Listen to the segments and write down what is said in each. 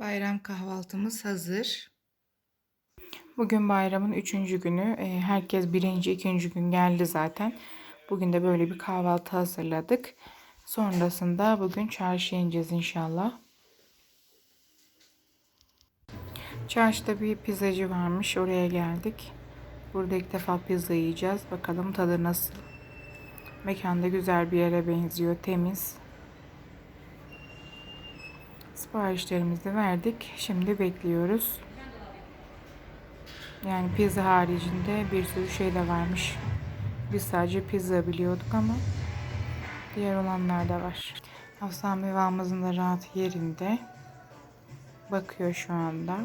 Bayram kahvaltımız hazır. Bugün bayramın üçüncü günü. Ee, Herkes birinci, ikinci gün geldi zaten. Bugün de böyle bir kahvaltı hazırladık. Sonrasında bugün çarşıya ineceğiz inşallah. Çarşıda bir pizzacı varmış. Oraya geldik. Burada ilk defa pizza yiyeceğiz. Bakalım tadı nasıl. Mekanda güzel bir yere benziyor. Temiz. Siparişlerimizi verdik. Şimdi bekliyoruz. Yani pizza haricinde bir sürü şey de varmış. Biz sadece pizza biliyorduk ama diğer olanlar da var. Hafsan mevamızın da rahat yerinde. Bakıyor şu anda.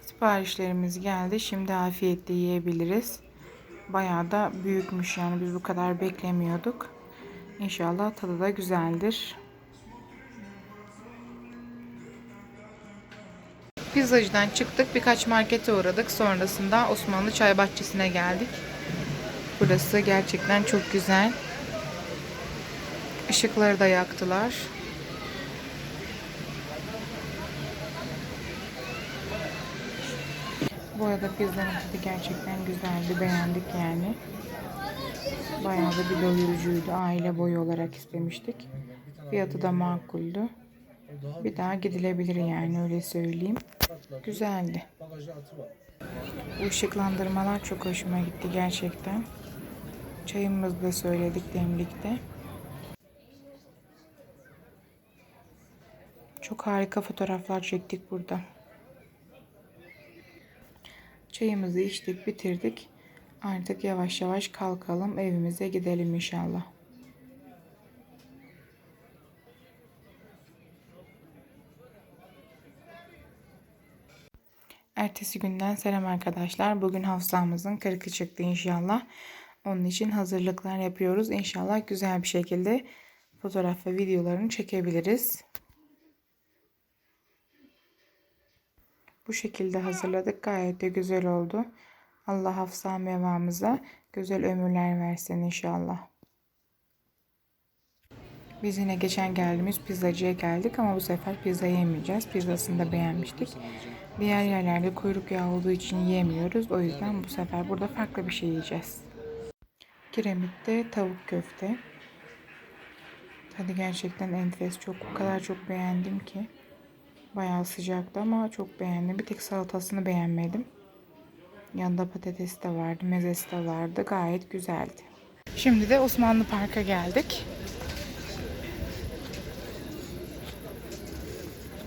Siparişlerimiz geldi. Şimdi afiyetle yiyebiliriz. Bayağı da büyükmüş yani biz bu kadar beklemiyorduk. İnşallah tadı da güzeldir. Pizzacıdan çıktık. Birkaç markete uğradık. Sonrasında Osmanlı Çay Bahçesi'ne geldik. Burası gerçekten çok güzel. Işıkları da yaktılar. Bu arada pizzanın tadı gerçekten güzeldi. Beğendik yani. Bayağı da bir doyurucuydu. Aile boyu olarak istemiştik. Fiyatı da makuldü. Bir daha gidilebilir yani öyle söyleyeyim. Güzeldi. Bu ışıklandırmalar çok hoşuma gitti gerçekten. Çayımızı da söyledik demlikte. Çok harika fotoğraflar çektik burada. Çayımızı içtik, bitirdik. Artık yavaş yavaş kalkalım, evimize gidelim inşallah. Ertesi günden selam arkadaşlar. Bugün hafızamızın 40'ı çıktı inşallah. Onun için hazırlıklar yapıyoruz. İnşallah güzel bir şekilde fotoğraf ve videolarını çekebiliriz. Bu şekilde hazırladık. Gayet de güzel oldu. Allah hafsa mevamıza güzel ömürler versin inşallah. Biz yine geçen geldiğimiz pizzacıya geldik ama bu sefer pizza yemeyeceğiz. Pizzasını da beğenmiştik. Diğer yerlerde kuyruk yağı olduğu için yiyemiyoruz. O yüzden bu sefer burada farklı bir şey yiyeceğiz. Kiremitte tavuk köfte. Tadı gerçekten enfes. Çok o kadar çok beğendim ki. Bayağı sıcaktı ama çok beğendim. Bir tek salatasını beğenmedim. Yanında patates de vardı, mezesi de vardı. Gayet güzeldi. Şimdi de Osmanlı Park'a geldik.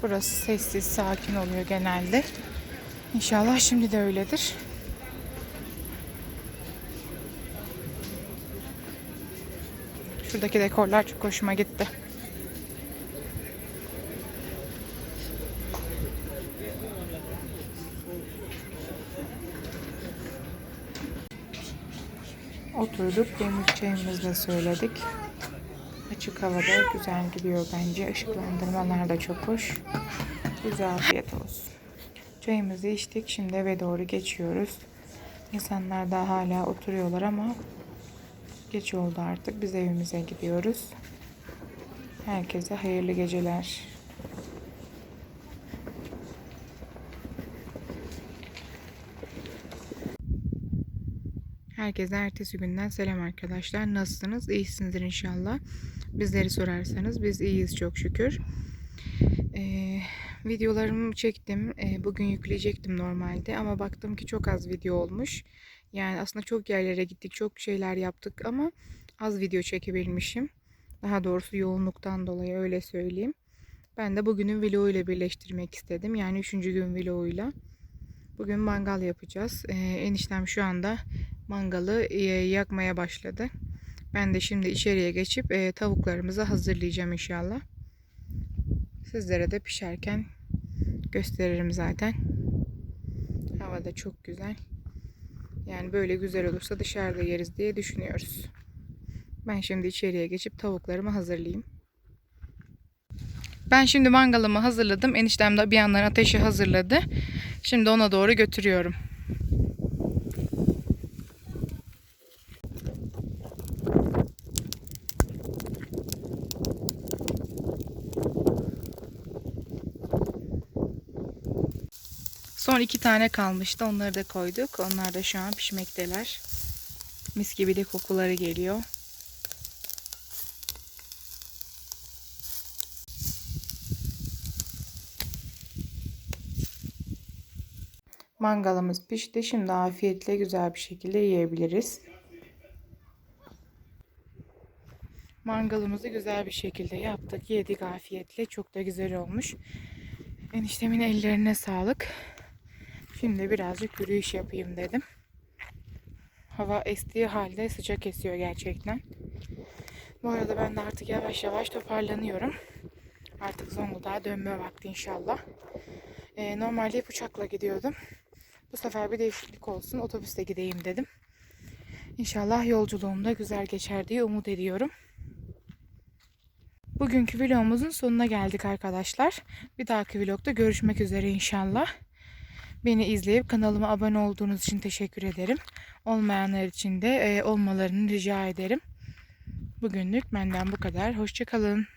Burası sessiz, sakin oluyor genelde. İnşallah şimdi de öyledir. Şuradaki dekorlar çok hoşuma gitti. Oturduk, demlik çayımızı da söyledik. Açık havada güzel gidiyor bence. Işıklandırmalar da çok hoş. Güzel afiyet olsun. Çayımızı içtik. Şimdi eve doğru geçiyoruz. İnsanlar da hala oturuyorlar ama geç oldu artık. Biz evimize gidiyoruz. Herkese hayırlı geceler. Herkese ertesi günden selam arkadaşlar. Nasılsınız? İyisinizdir inşallah. Bizleri sorarsanız biz iyiyiz çok şükür. Ee, videolarımı çektim. Ee, bugün yükleyecektim normalde ama baktım ki çok az video olmuş. Yani aslında çok yerlere gittik, çok şeyler yaptık ama az video çekebilmişim. Daha doğrusu yoğunluktan dolayı öyle söyleyeyim. Ben de bugünün vloguyla birleştirmek istedim. Yani üçüncü gün vloguyla. Bugün mangal yapacağız. Ee, eniştem şu anda mangalı e, yakmaya başladı. Ben de şimdi içeriye geçip e, tavuklarımızı hazırlayacağım inşallah. Sizlere de pişerken gösteririm zaten. Hava da çok güzel. Yani böyle güzel olursa dışarıda yeriz diye düşünüyoruz. Ben şimdi içeriye geçip tavuklarımı hazırlayayım. Ben şimdi mangalımı hazırladım. Eniştem de bir yandan ateşi hazırladı. Şimdi ona doğru götürüyorum. Son iki tane kalmıştı. Onları da koyduk. Onlar da şu an pişmekteler. Mis gibi de kokuları geliyor. Mangalımız pişti. Şimdi afiyetle güzel bir şekilde yiyebiliriz. Mangalımızı güzel bir şekilde yaptık. Yedik afiyetle. Çok da güzel olmuş. Eniştemin ellerine sağlık. Şimdi birazcık yürüyüş yapayım dedim. Hava estiği halde sıcak esiyor gerçekten. Bu arada ben de artık yavaş yavaş toparlanıyorum. Artık Zonguldak'a dönme vakti inşallah. Ee, normalde hep uçakla gidiyordum. Bu sefer bir değişiklik olsun. Otobüste gideyim dedim. İnşallah yolculuğum da güzel geçer diye umut ediyorum. Bugünkü vlogumuzun sonuna geldik arkadaşlar. Bir dahaki vlogda görüşmek üzere inşallah. Beni izleyip kanalıma abone olduğunuz için teşekkür ederim. Olmayanlar için de e, olmalarını rica ederim. Bugünlük benden bu kadar. Hoşçakalın.